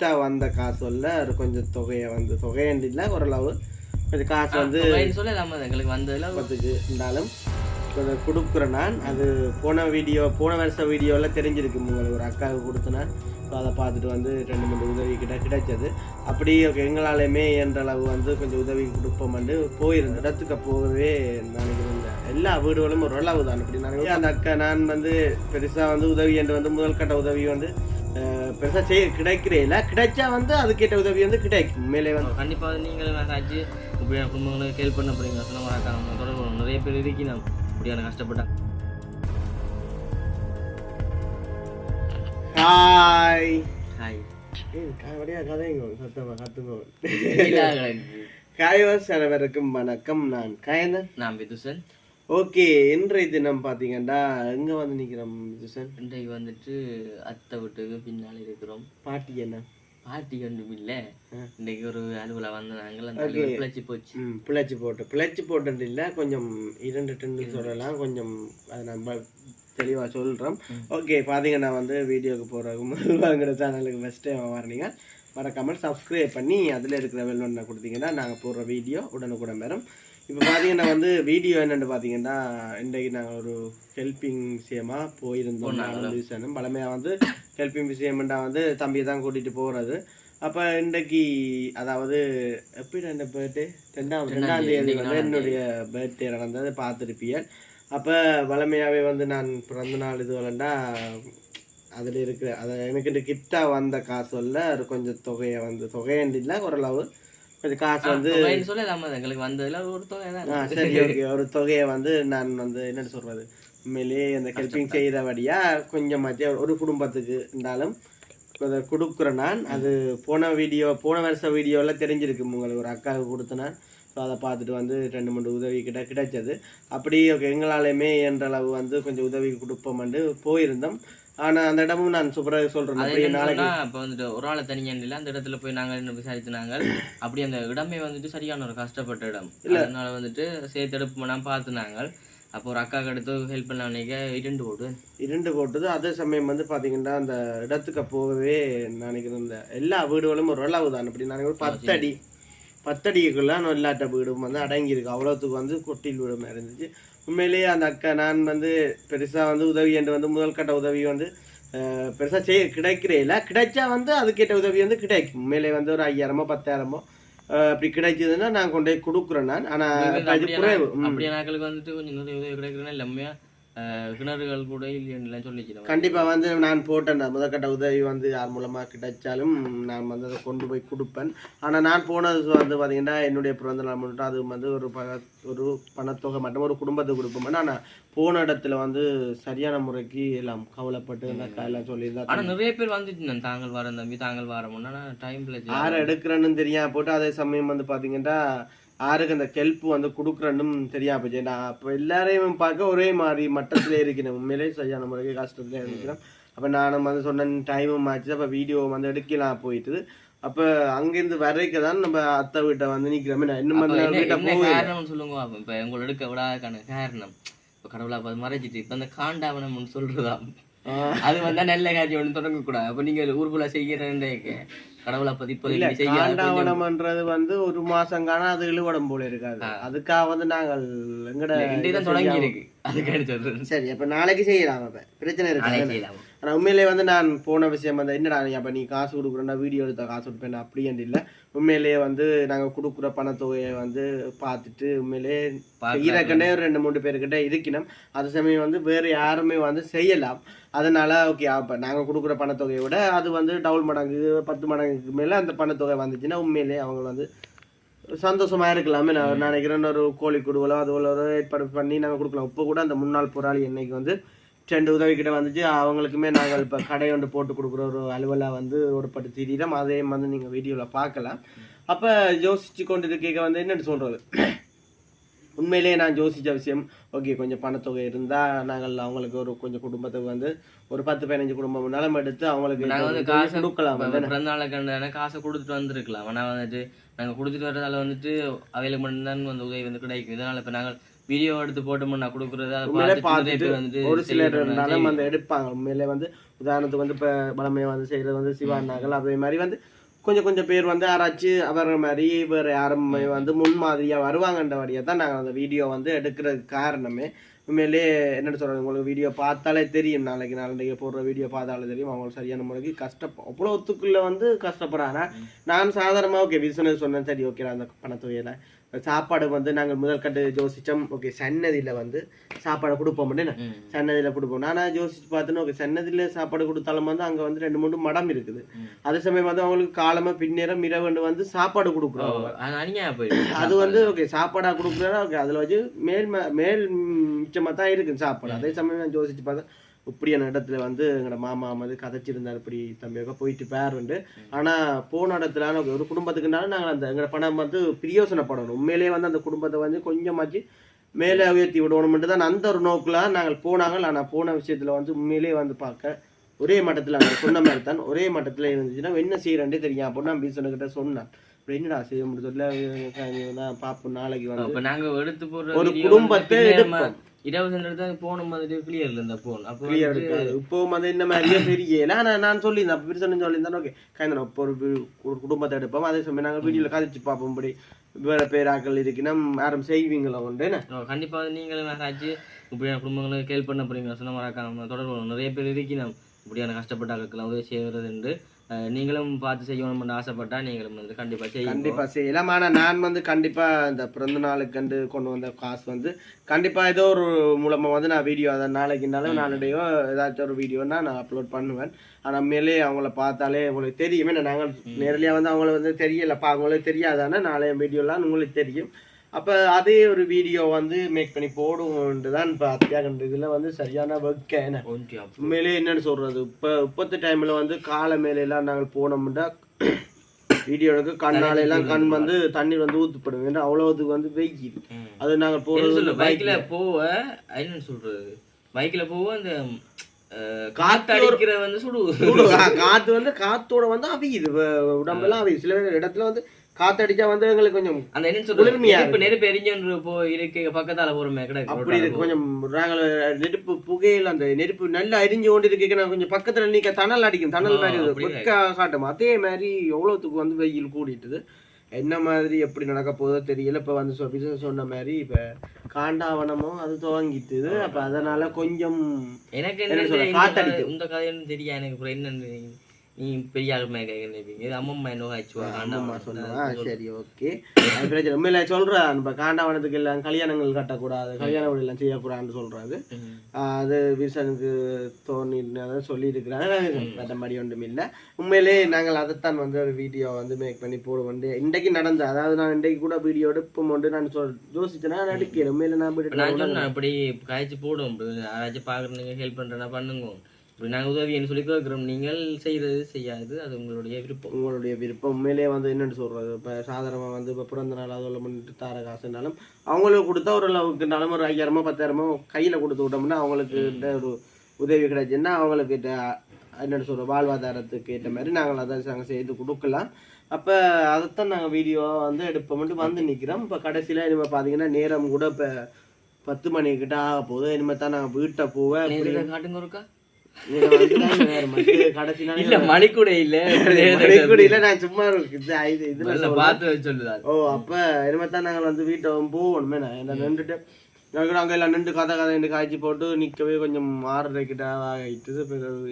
கிஃப்டாக வந்த காசு ஒரு கொஞ்சம் தொகையை வந்து தொகையண்டு இல்லை ஓரளவு கொஞ்சம் காசு வந்து தொகைன்னு சொல்ல நம்ம எங்களுக்கு வந்ததுல பத்துக்கு இருந்தாலும் கொஞ்சம் கொடுக்குறேன் நான். அது போன வீடியோ போன வருஷம் வீடியோவில் தெரிஞ்சிருக்கு உங்களுக்கு. ஒரு அக்காவுக்கு கொடுத்தேன் ஸோ அதை பார்த்துட்டு வந்து ரெண்டு மூணு உதவி கிட்ட கிடைச்சது. அப்படி எங்களாலையுமே என்ற அளவு வந்து கொஞ்சம் உதவி கொடுப்போம்னு போயிருந்த இடத்துக்கு போகவே நினைக்கிறேன். எல்லா வீடுகளும் ஒரு அளவு தான் அப்படி நினைக்கிறேன். அந்த அக்கா நான் வந்து பெருசாக வந்து உதவி என்று வந்து முதல் கட்ட உதவி வந்து பெருசாக செய்ய கிடைக்கிறே இல்லை. கிடைச்சா வந்து அதுக்கேற்ற உதவி வந்து கிடைக்கும். மேலே வந்து. கண்டிப்பா வந்து நீங்களும் ஆச்சு இப்படியான குடும்பங்களுக்கு ஹெல்ப் பண்ண போறீங்க. சொன்ன நம்ம தொடர்பு. நிறைய பேர் இருக்கணும் இப்படியான கஷ்டப்பட்டாங்க ஹாய் ஹாய் அனைவருக்கும் வணக்கம். நான் காயந்தன் நான் விதுசன். ஓகே இன்றைய தினம் பார்த்தீங்கன்னா எங்க வந்து நிக்கிறோம் விதுசன் இன்றைக்கு வந்துட்டு அத்தை வீட்டுக்கு பின்னால் இருக்கிறோம். பாட்டி என்ன? பாட்டி ஒன்றும் இல்லை. ஆ. இன்னைக்கு ஒரு அலுவலா வந்த நாங்கள் அந்த அலுவலா பிழைச்சி போச்சு. பிழைச்சி போட்டு பிழைச்சி போட்டது இல்லை கொஞ்சம் இரண்டு டென்னு சொல்லலாம் கொஞ்சம் அதை நம்ம தெளிவாக சொல்கிறோம் ஓகே பார்த்தீங்கன்னா வந்து வீடியோக்கு போகிறதுக்கு வாங்குற சேனலுக்கு ஃபஸ்ட் டைம் வரீங்க. மறக்காமல் சப்ஸ்கிரைப் பண்ணி அதில் இருக்கிற வெல் ஒன்றை கொடுத்தீங்கன்னா நாங்கள் போடுற வீடியோ உடனுக்குடன் வரும். இப்போ பார்த்தீங்கன்னா வந்து வீடியோ என்னென்னு பார்த்தீங்கன்னா இன்றைக்கு நாங்கள் ஒரு ஹெல்பிங் விஷயமா போயிருந்தோம். நாங்கள் விஷயம் பழமையாக வந்து ஹெல்பிங் விஷயம்டா வந்து தம்பியை தான் கூட்டிகிட்டு போகிறது அப்போ இன்றைக்கு அதாவது எப்படி இந்த பர்த்டே ரெண்டாம் ரெண்டாம் தேதி. வந்து என்னுடைய பர்த்டே நடந்தது பார்த்துருப்பீங்க அப்போ வளமையாகவே வந்து நான் பிறந்த நாள் இது வரண்டா அதில் இருக்கிற அதை எனக்கு கிஃப்டாக வந்த காசு இல்லை ஒரு கொஞ்சம் தொகையை வந்து இல்லை ஓரளவு. கொஞ்சம் காசு வந்து தொகைன்னு சொல்ல நம்ம எங்களுக்கு வந்ததுல ஒரு தொகை தான் ஆ சரி ஓகே. ஒரு தொகையை வந்து நான் வந்து என்னன்னு சொல்றது? உண்மையிலேயே அந்த ஹெல்பிங் செய்கிறபடியா கொஞ்சமாச்சு ஒரு குடும்பத்துக்கு இருந்தாலும் அதை கொடுக்குறேன் நான். அது போன வீடியோ போன வருஷ வீடியோவில் தெரிஞ்சிருக்கு உங்களுக்கு ஒரு அக்காவுக்கு கொடுத்தேன் ஸோ அதை பார்த்துட்டு வந்து ரெண்டு மூணு உதவி கிட்ட கிடைச்சது. அப்படி எங்களாலையுமே என்ற அளவு வந்து கொஞ்சம் உதவி கொடுப்போம்னு போயிருந்தோம். ஆனால் அந்த இடமும் நான் சூப்பராக சொன்னா, இப்ப வந்துட்டு ஒரு ஆளை தனியா இல்ல அந்த இடத்துல போய் நாங்கள் அப்படி அந்த இடமே வந்துட்டு சரியான ஒரு கஷ்டப்பட்ட இடம். அதனால வந்துட்டு சேர்த்து எடுப்பு பண்ணாம பார்த்து நாங்கள் அப்போ ஒரு அக்காக்கு எடுத்து ஹெல்ப் பண்ண நினைக்க இரண்டு போடு இருண்டு போட்டது அதே சமயம் வந்து பாத்தீங்கன்னா அந்த இடத்துக்கு போகவே நினைக்கிறேன் இந்த எல்லா வீடுகளும் ஒரு அளவு தான். அப்படி நினைக்கிறேன் ஒரு பத்தடி. பத்தடிக்குள்ள எல்லாட்ட வீடும் வந்து அடங்கியிருக்கு. அவ்வளோத்துக்கு வந்து கொட்டில் வீடு மாதிரி இருந்துச்சு உண்மையிலேயே அந்த அக்கா நான் வந்து பெருசா வந்து உதவி என்று வந்து முதல் கட்ட உதவி வந்து அஹ், பெருசா செய்ய கிடைக்கிறே இல்லை. கிடைச்சா வந்து அதுக்கேற்ற உதவி வந்து கிடைக்கும். உண்மையிலே வந்து ஒரு ஐயாயிரமோ பத்தாயிரமோ அப்படி கிடைச்சதுன்னா நான் கொண்டு போய் கொடுக்குறேன் நான். ஆனா அது குறைவு. ம். அப்படியே நாட்களுக்கு வந்துட்டு கொஞ்சம் உதவி கிடைக்கிறேன்னா ஆஹ், கிணறுகள் கூட இல்லைன்னு சொல்லிச்சு கண்டிப்பா வந்து நான் போட்டேன் முதற்கட்ட உதவி வந்து யார் மூலமா கிடைச்சாலும் நான் வந்து அதை கொண்டு போய் கொடுப்பேன். ஆனா நான் போனது வந்து பாத்தீங்கன்னா என்னுடைய பிறந்த நாள் மட்டும் அது வந்து ஒரு ப ஒரு பணத்தொகை மட்டும் ஒரு குடும்பத்துக்கு கொடுப்போம். ஆனா போன இடத்துல வந்து சரியான முறைக்கு எல்லாம் கவலைப்பட்டு எல்லாம் சொல்லியிருந்தா ஆனா நிறைய பேர் வந்துட்டு தாங்கள் வர தம்பி தாங்கள் வர முன்னா டைம் பிளேஸ் யாரை எடுக்கிறேன்னு தெரியாம போட்டு அதே சமயம் வந்து பாத்தீங்கன்னா யாருக்கு அந்த ஹெல்ப் வந்து கொடுக்குறேன்னு தெரியாம போச்சு. நான் அப்போ எல்லாரையும் பார்க்க ஒரே மாதிரி மட்டத்துல இருக்கிறேன். உண்மையிலே சரியான முறைக்கு கஷ்டத்துல இருக்கிறேன். அப்போ நானும் வந்து சொன்ன டைமும் ஆச்சு அப்போ வீடியோ வந்து எடுக்கலாம் போயிட்டு அப்போ அங்கேருந்து வரைக்கும் தான் நம்ம அத்தை வீட்டை வந்து நான் நான் வீட்டை என்ன போக காரணம் சொல்லுங்க. இப்ப உங்களை எடுக்க விடாதக்கான காரணம். இப்ப கடவுளா பார்த்து மறைச்சிட்டு இப்ப அந்த காண்டாவனம்னு சொல்றதா அது வந்தா நல்ல காட்சி ஒண்ணு தொடங்க கூடாது அப்ப நீங்க ஊருக்குள்ள செய்யறேன் கடவுளை செய்ய காண்டாவனம்ன்றது வந்து ஒரு மாசம் காண அது இழுவடம் போல இருக்காது. அதுக்காக வந்து நாங்கள் எங்கட தொடங்கி இருக்கு அதுக்காக சொல்றேன் சரி அப்ப நாளைக்கு செய்யலாம் அப்ப. பிரச்சனை இருக்கு செய்யலாம். ஆனா உண்மையிலே வந்து நான் போன விஷயம் வந்து என்னடா நீ அப்ப நீ காசு கொடுக்குறேன்னா வீடியோ எடுத்த காசு கொடுப்பேன் அப்படின்ட்டு இல்லை. உண்மையிலேயே வந்து நாங்க கொடுக்குற பணத்தொகையை வந்து பார்த்துட்டு உண்மையிலேயே செய்யறக்கண்டே ஒரு ரெண்டு மூணு பேர்கிட்ட இருக்கணும். அது சமயம் வந்து வேற யாருமே வந்து செய்யலாம். அதனால ஓகே அப்ப நாங்க கொடுக்குற பணத்தொகையை விட அது வந்து டபுள் மடங்கு பத்து மடங்குக்கு மேல அந்த பணத்தொகை வந்துச்சுன்னா உண்மையிலேயே அவங்க வந்து சந்தோஷமா இருக்கலாமே நான் நினைக்கிறேன். ஒரு கோழி குடுவலோ அது போல ஒரு ஏற்பாடு பண்ணி நாங்க கொடுக்கலாம். இப்போ கூட அந்த முன்னாள் போராளி என்னைக்கு வந்து ரெண்டு உதவி கிட்ட வந்துச்சு. அவங்களுக்குமே நாங்கள் இப்போ கடை ஒன்று போட்டு கொடுக்குற ஒரு அலுவலாக வந்து ஒரு பட்டு திடீரம் அதையும் வந்து நீங்கள் வீடியோவில் பார்க்கலாம். அப்போ யோசிச்சு கொண்டு இருக்க வந்து என்னன்னு சொல்கிறது உண்மையிலேயே நான் யோசிச்ச விஷயம் ஓகே கொஞ்சம் பணத்தொகை இருந்தால் நாங்கள் அவங்களுக்கு ஒரு கொஞ்சம் குடும்பத்துக்கு வந்து ஒரு பத்து பதினஞ்சு குடும்பம் நிலம் எடுத்து அவங்களுக்கு நாங்க வந்து காசை கொடுக்கலாம். பிறந்த நாளுக்கு காசை கொடுத்துட்டு வந்திருக்கலாம். ஆனா வந்துட்டு நாங்க கொடுத்துட்டு வரதால வந்துட்டு அவைகளுக்கு மட்டும்தான் அந்த உதவி வந்து கிடைக்கும். இதனால இப்ப நாங்கள் வீடியோ எடுத்து போட்டோம்னா நான் கொடுக்குறது உண்மையிலே பார்த்துட்டு ஒரு சிலர் இருந்தாலும். அந்த எடுப்பாங்க. உண்மையிலே வந்து உதாரணத்துக்கு வந்து இப்போ பழமையை வந்து செய்கிறது வந்து சிவானாக்கள் அதே மாதிரி வந்து கொஞ்சம் கொஞ்சம் பேர் வந்து யாராச்சும் அவர் மாதிரி வேறு யாரும் வந்து முன்மாதிரியாக வருவாங்கன்றபடியாக தான் நாங்கள் அந்த வீடியோ வந்து எடுக்கிறதுக்கு காரணமே. உண்மையிலே என்னென்னு சொல்கிறது உங்களுக்கு வீடியோ பார்த்தாலே தெரியும். நாளைக்கு நாளைக்கு போடுற வீடியோ பார்த்தாலே தெரியும். அவங்க சரியான முறைக்கு கஷ்டப்ப அவ்வளோத்துக்குள்ளே வந்து கஷ்டப்படுறாங்க. நான் சாதாரணமாக ஓகே பிஸ்னஸ் சொன்னேன் சரி ஓகே அந்த பணத்தொகையில் சாப்பாடு வந்து நாங்கள் முதல் கட்டு யோசிச்சோம் ஓகே சன்னதியில் வந்து சாப்பாடு கொடுப்போம். ம். சன்னதியில் கொடுப்போம். நானா யோசிச்சு பார்த்தேன்னா ஓகே சன்னதியில் சாப்பாடு கொடுத்தாலும் வந்து அங்கே வந்து ரெண்டு மூணு மடம் இருக்குது. அதே சமயம் வந்து அவங்களுக்கு காலமா பின்னேரம் இரவு வந்து சாப்பாடு கொடுக்குறோம். அது வந்து ஓகே சாப்பாடா கொடுக்குறா ஓகே அதில் வச்சு மேல் மேல் மிச்சமாக தான் இருக்குது சாப்பாடு. அதே சமயம் நான் யோசிச்சு பார்த்தேன். இப்படியான இடத்துல வந்து எங்களோட மாமா வந்து கதைச்சிருந்தார் இப்படி தம்பியாக போயிட்டு பேருண்டு ஆனா போன இடத்துல ஒரு குடும்பத்துக்குனாலும் நாங்கள் அந்த எங்களோட பணம் வந்து பிரியோசனப்படணும். உண்மையிலேயே வந்து அந்த குடும்பத்தை வந்து கொஞ்சமாச்சு மேலே உயர்த்தி விடணும்ட்டு தான் அந்த ஒரு நோக்கில் நாங்கள் போனாங்க. ஆனால் போன விஷயத்துல வந்து உண்மையிலேயே வந்து பார்க்க ஒரே மட்டத்தில் அவங்க சொன்ன மாதிரி தான் ஒரே மட்டத்தில் இருந்துச்சுன்னா என்ன செய்யறேன்டே தெரியும் அப்படின்னு நான் பீசனுக்கிட்ட சொன்னேன். என்னடா செய்ய முடியல பார்ப்போம் நாளைக்கு வந்து அப்ப நாங்க எடுத்து போடுற ஒரு குடும்பத்தை. இருபது சென்ட் தான் போன மாதிரி கிளியர் இருந்த போன் அப்போ கிளியர் இருக்காது. இப்போவும் இந்த மாதிரியே பெரிய நான் நான் சொல்லியிருந்தேன். அப்போ பிரிசன் சொல்லியிருந்தேன். ஓகே கைந்தன இப்போ ஒரு குடும்பத்தை எடுப்போம். அதே சமயம் நாங்கள் வீடியோவில் கதைச்சு பார்ப்போம். இப்படி வேற பேராக்கள் இருக்குன்னா யாரும் செய்வீங்களா உண்டு? என்ன? ஓ, கண்டிப்பா வந்து நீங்களும் யாராச்சும் இப்படியான குடும்பங்களுக்கு கேள்வி பண்ண போறீங்க சொன்ன மறக்காம தொடர்பு. நிறைய பேர் இருக்கணும் இப்படியான கஷ்டப்பட்ட ஆட்களுக்கெல்லாம் உதவி செய்வது என்று நீங்களும் பார்த்து செய்யணும்னு ஆசைப்பட்டா நீங்களும் வந்து கண்டிப்பா செய்யுங்க. கண்டிப்பா செய்யலாம். ஆனா நான் வந்து கண்டிப்பா இந்த பிறந்த நாளுக்கு கண்டு கொண்டு வந்த காசு வந்து கண்டிப்பா ஏதோ ஒரு மூலமா வந்து நான் வீடியோ அதை நாளைக்குனாலும் நாளடையோ ஏதாச்சும் ஒரு வீடியோனா நான் அப்லோட் பண்ணுவேன். ஆனா மேலே அவங்கள பார்த்தாலே உங்களுக்கு தெரியும் ஏன்னா நாங்கள் நேரடியாக வந்து அவங்கள வந்து தெரியலப்பா அவங்களுக்கு தெரியாதானே நாளைய வீடியோலாம் உங்களுக்கு தெரியும். அப்ப அதே ஒரு வீடியோ வந்து மேக் பண்ணி போடுவோன்ட்டு தான் இப்போ அத்தியாக இதுல வந்து சரியான ஒர்க் என்ன. உண்மையிலே என்னன்னு சொல்றது? இப்போ இப்போத்த டைம்ல வந்து காலை மேல எல்லாம் நாங்கள் போனோம்னா வீடியோ எடுக்க கண்ணால எல்லாம் கண் வந்து தண்ணீர் வந்து ஊத்துப்படும். ஏன்னா அவ்வளவுக்கு வந்து ம். அது நாங்கள் என்ன போறது பைக்ல போவ என்னன்னு சொல்றது? பைக்ல போவ அந்த அஹ், காத்து காத்து அடிக்கிற வந்து சுடு. காத்து வந்து காத்தோட வந்து வ- உடம்பெல்லாம் அவியுது. சில இடத்துல வந்து காத்தடிச்சா வந்து எங்களுக்கு கொஞ்சம் அந்த என்ன சொல்றது? நெருப்பு நெருப்பு எரிஞ்சு போ இருக்கு பக்கத்தால போறோமே கிடக்கு அப்படி இருக்கு. கொஞ்சம் நாங்கள் நெருப்பு புகையில் அந்த நெருப்பு நல்லா எரிஞ்சு கொண்டு இருக்கு நான் கொஞ்சம் பக்கத்துல நிக்க தணல் அடிக்கும் தணல் மாதிரி வெக்க காட்டும். அதே மாதிரி எவ்வளவுத்துக்கு வந்து வெயில் கூடிட்டுது? என்ன மாதிரி எப்படி நடக்க போதோ தெரியல. இப்ப வந்து விஜய் சொன்ன மாதிரி இப்ப காண்டாவனமும் அது துவங்கிட்டுது. அப்ப அதனால கொஞ்சம் எனக்கு காத்தடிக்கும். கதை- இந்த கதைன்னு தெரியா எனக்கு என்னன்னு நீ பெரிய ஆளுமே கேட்க இது அம்மம்மா என்ன ஆச்சுவா அம்மா சொன்னா சரி ஓகே. அது பிரச்சனை உண்மையில சொல்றேன். இப்ப காண்டாவனத்துக்கு எல்லாம் கல்யாணங்கள் கட்டக்கூடாது கல்யாணம் எல்லாம் செய்யக்கூடாதுன்னு சொல்றாரு. ஆஹ் அது விசனுக்கு தோணினதை சொல்லியிருக்கிறாங்க. மற்ற மாதிரி ஒன்றும் இல்லை. உண்மையிலே நாங்கள் அதைத்தான் வந்து ஒரு வீடியோ வந்து மேக் பண்ணி போடுவோம். இன்றைக்கு நடந்த அதாவது நான் இன்றைக்கு கூட வீடியோ எடுப்போம் நான் சொல் யோசிச்சேன்னா நான் எடுக்கிறேன் உண்மையில நான் நான். சொன்னேன் அப்படி காய்ச்சி போடும் யாராச்சும் பாக்குறதுக்கு ஹெல்ப் பண்றேன்னா பண்ணுங்க. இப்படி நாங்க உதவின்னு சொல்லி கேட்கிறோம். நீங்கள் செய்யறது செய்யாது. அது உங்களுடைய விருப்பம். உங்களுடைய விருப்பம். உண்மையிலே வந்து என்னன்னு சொல்றது? இப்போ சாதாரணமாக வந்து இப்போ பிறந்த நாள் அதில் முன்னிட்டு தார காசுனாலும் அவங்களுக்கு கொடுத்தா ஒரு அளவுக்குனாலும் ஒரு ஐயாயிரமோ பத்தாயிரமோ கையில் கொடுத்து விட்டோம்னா அவங்களுக்கு ஒரு உதவி கிடைச்சுன்னா அவங்களுக்கு என்னன்னு சொல்ற வாழ்வாதாரத்துக்கு ஏற்ற மாதிரி நாங்கள் அதை நாங்கள் செய்து கொடுக்கலாம். அப்போ அதைத்தான் நாங்கள் வீடியோ வந்து எடுப்போம்ட்டு வந்து நிற்கிறோம் இப்போ கடைசியில் இனிமேல் பார்த்தீங்கன்னா நேரம் கூட இப்போ பத்து மணி கிட்ட ஆக போகுது. இனிமேல் தான் நாங்கள் வீட்டை போவேன் காட்டுங்க ஒருக்கா. இல்ல மணி கூட இல்ல மணிக்குடியில நான் சும்மா இதுல நல்ல பார்த்து வச்சு சொல்லுதா ஓ அப்ப இனிமேல் நாங்கள் வந்து வீட்டை போகணுமே நான். என்ன நின்றுட்டு நாங்கள் அங்கே எல்லாம் நின்று கதை கதை நின்று காய்ச்சி போட்டு நிற்கவே கொஞ்சம் ஆறரை கிட்ட ஆகிட்டு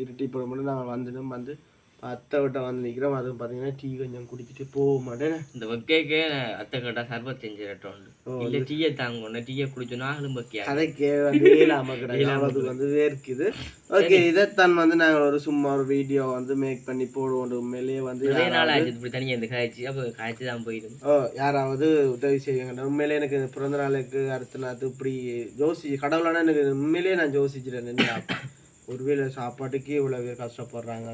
இருட்டி போட மட்டும் நாங்கள் வந்துட்டோம் வந்து அத்தை விட்ட வந்து நிற்கிறோம் அதுவும் பார்த்தீங்கன்னா டீ கொஞ்சம் குடிச்சிட்டு போக மாட்டேன். இந்த வக்கைக்கே அத்தை கேட்டா சர்பத்தஞ்சு ரட்டம் இல்ல டீயை தாங்க டீயை குடிச்சோம் நாங்களும் வக்கையா? கதைக்கு வந்து கிடையாது வந்து வேர்க்குது. ஓகே இதைத்தான் வந்து நாங்கள் ஒரு சும்மா ஒரு வீடியோ வந்து மேக் பண்ணி போடுவோம் உண்மையிலேயே வந்து நிறைய நாள் ஆச்சு. இப்படி தனியா இந்த காய்ச்சி அப்ப காய்ச்சி தான் போயிடும். ஓ யாராவது உதவி செய்யுங்க உண்மையிலே எனக்கு இந்த பிறந்த நாளுக்கு அடுத்த நாள் இப்படி யோசி கடவுளான எனக்கு உண்மையிலேயே நான் யோசிச்சிட்டேன் என்ன ஒருவேளை சாப்பாட்டுக்கே இவ்வளோ பேர் கஷ்டப்படுறாங்க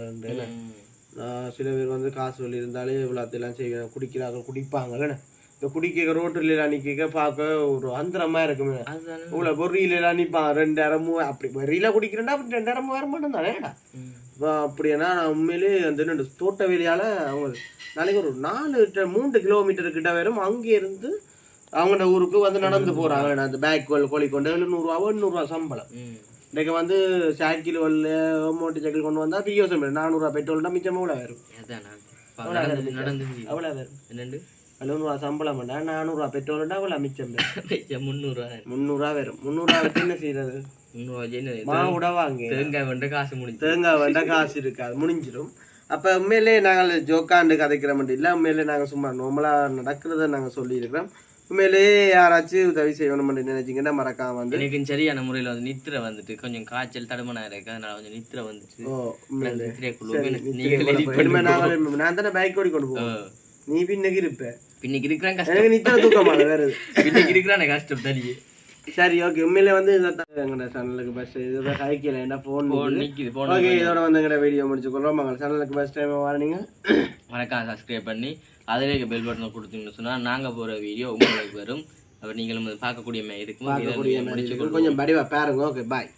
நான் சில பேர் வந்து காசு வழி இருந்தாலே இவ்வளோத்தையெல்லாம் செய்வேன் குடிக்கிறாங்க குடிப்பாங்க இந்த குடிக்க ரோட்டில் எல்லாம் நிற்க பார்க்க ஒரு அந்தரமா இருக்குமே. அதுதானே இவ்வளோ பொறியில எல்லாம் நிற்பான் ரெண்டாயிரம் மூ அப்படி பொறியில குடிக்கிறேன்டா அப்படி ரெண்டாயிரம் மூவாயிரம் மட்டும் தானேடா அப்படின்னா நான் உண்மையிலே அந்த ரெண்டு தோட்ட வேலையால் அவங்க நாளைக்கு ஒரு நாலு மூன்று கிலோமீட்டர் கிட்ட வரும். அங்கே இருந்து அவங்களோட ஊருக்கு வந்து நடந்து போறாங்க அந்த பேக் கோழி கொண்டு எழுநூறுவா எண்ணூறுவா சம்பளம். ம். இன்னைக்கு வந்து சைக்கிள் மோட்டர் சைக்கிள் கொண்டு வந்தா பியோசம் நானூறுவா பெட்ரோல்னா மிச்சம் எவ்வளோ வரும்? அவ்வளோ வரும்? எழுநூறுவா சம்பளம் பண்ணா நானூறுவா பெட்ரோல்னா அவ்வளோ மிச்சம் வரும். முந்நூறுவா முந்நூறுவா வரும். முந்நூறுவா வச்சு என்ன செய்யறது தேங்காய் வந்து காசு முடிஞ்சு. தேங்காய் வேண்டாம் காசு இருக்காது முடிஞ்சிடும் அப்ப உண்மையிலே நாங்கள் ஜோக்காண்டு கதைக்கிற மட்டும் இல்லை உண்மையிலே நாங்கள் சும்மா நார்மலா நடக்கிறத நாங்கள் சொல்லியிருக்கிறோம். உண்மையிலேயே யாராச்சும் உதவி செய்யணும் நினைச்சீங்கன்னா மறக்காம வந்து. எனக்கு சரியான முறையில வந்து நித்திரை வந்துட்டு கொஞ்சம் காய்ச்சல் தடுமனா இருக்கு அதனால கொஞ்சம் நித்திரை வந்துட்டு உண்மையிலே. நாங்கள் நான் தானே பைக் ஓடி கொண்டு போவோம் நீ பின்னுக்கு இருப்ப. பின்னைக்கு இருக்கிறான் கஷ்டம். எனக்கு நித்திர தூக்கமாக வேற. பின்னைக்கு இருக்கிறான கஷ்டம் தனியே. சரி ஓகே உண்மையிலே வந்து எங்களோட சேனலுக்கு பெஸ்ட் இதுதான் கைக்கல என்ன ஃபோன் ஓகே இதோட வந்து எங்களோட வீடியோ முடிச்சுக்கொள்றோம் எங்கள் சேனலுக்கு பெஸ்ட் டைம் வரீங்க? மறக்காம சப்ஸ்கிரைப் பண்ணி அதிலே பெல் பட்டனை கொடுத்தீங்கன்னு சொன்னா நாங்க போற வீடியோ உங்களுக்கு வரும். அப்ப நீங்களும் பார்க்கக்கூடிய மாதிரி இருக்கும். கொஞ்சம் படிவா பாருங்க. Okay bye